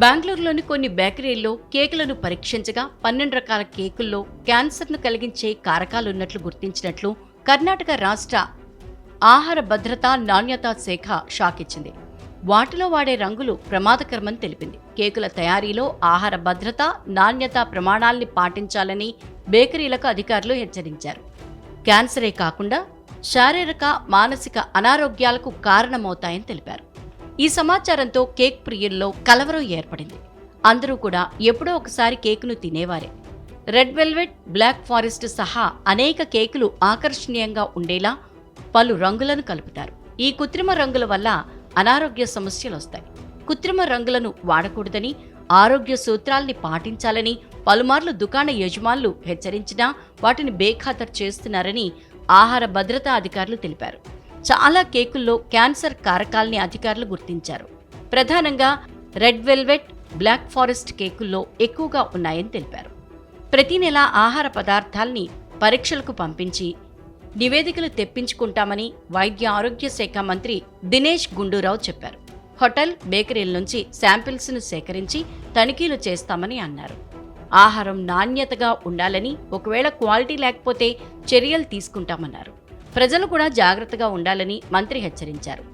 బెంగళూరులోని కొన్ని బేకరీల్లో కేకులను పరీక్షించగా పన్నెండు రకాల కేకుల్లో క్యాన్సర్ను కలిగించే కారకాలున్నట్లు గుర్తించినట్లు కర్ణాటక రాష్ట్ర ఆహార భద్రత నాణ్యతా శాఖ షాకిచ్చింది. వాటిలో వాడే రంగులు ప్రమాదకరమని తెలిపింది. కేకుల తయారీలో ఆహార భద్రత నాణ్యత ప్రమాణాల్ని పాటించాలని బేకరీలకు అధికారులు హెచ్చరించారు. క్యాన్సరే కాకుండా శారీరక మానసిక అనారోగ్యాలకు కారణమవుతాయని తెలిపారు. ఈ సమాచారంతో కేక్ ప్రియుల్లో కలవరం ఏర్పడింది. అందరూ కూడా ఎప్పుడో ఒకసారి కేకును తినేవారే. రెడ్ వెల్వెట్ బ్లాక్ ఫారెస్ట్ సహా అనేక కేకులు ఆకర్షణీయంగా ఉండేలా పలు రంగులను కలుపుతారు. ఈ కృత్రిమ రంగుల వల్ల అనారోగ్య సమస్యలు వస్తాయి కృత్రిమ రంగులను వాడకూడదని ఆరోగ్య సూత్రాల్ని పాటించాలని పలుమార్లు దుకాణ యజమానులు హెచ్చరించినా వాటిని బేఖాతరు చేస్తున్నారని ఆహార భద్రతా అధికారులు తెలిపారు. చాలా కేకుల్లో క్యాన్సర్ కారకాల్ని అధికారులు గుర్తించారు. ప్రధానంగా రెడ్ వెల్వెట్ బ్లాక్ ఫారెస్ట్ కేకుల్లో ఎక్కువగా ఉన్నాయని తెలిపారు. ప్రతి నెల ఆహార పదార్థాల్ని పరీక్షలకు పంపించి నివేదికలు తెప్పించుకుంటామని వైద్య ఆరోగ్య శాఖ మంత్రి దినేష్ గుండూరావు చెప్పారు. హోటల్ బేకరీల నుంచి శాంపిల్స్ను సేకరించి తనిఖీలు చేస్తామని అన్నారు. ఆహారం నాణ్యతగా ఉండాలని ఒకవేళ క్వాలిటీ లేకపోతే చర్యలు తీసుకుంటామన్నారు. ప్రజలు కూడా జాగ్రత్తగా ఉండాలని మంత్రి హెచ్చరించారు.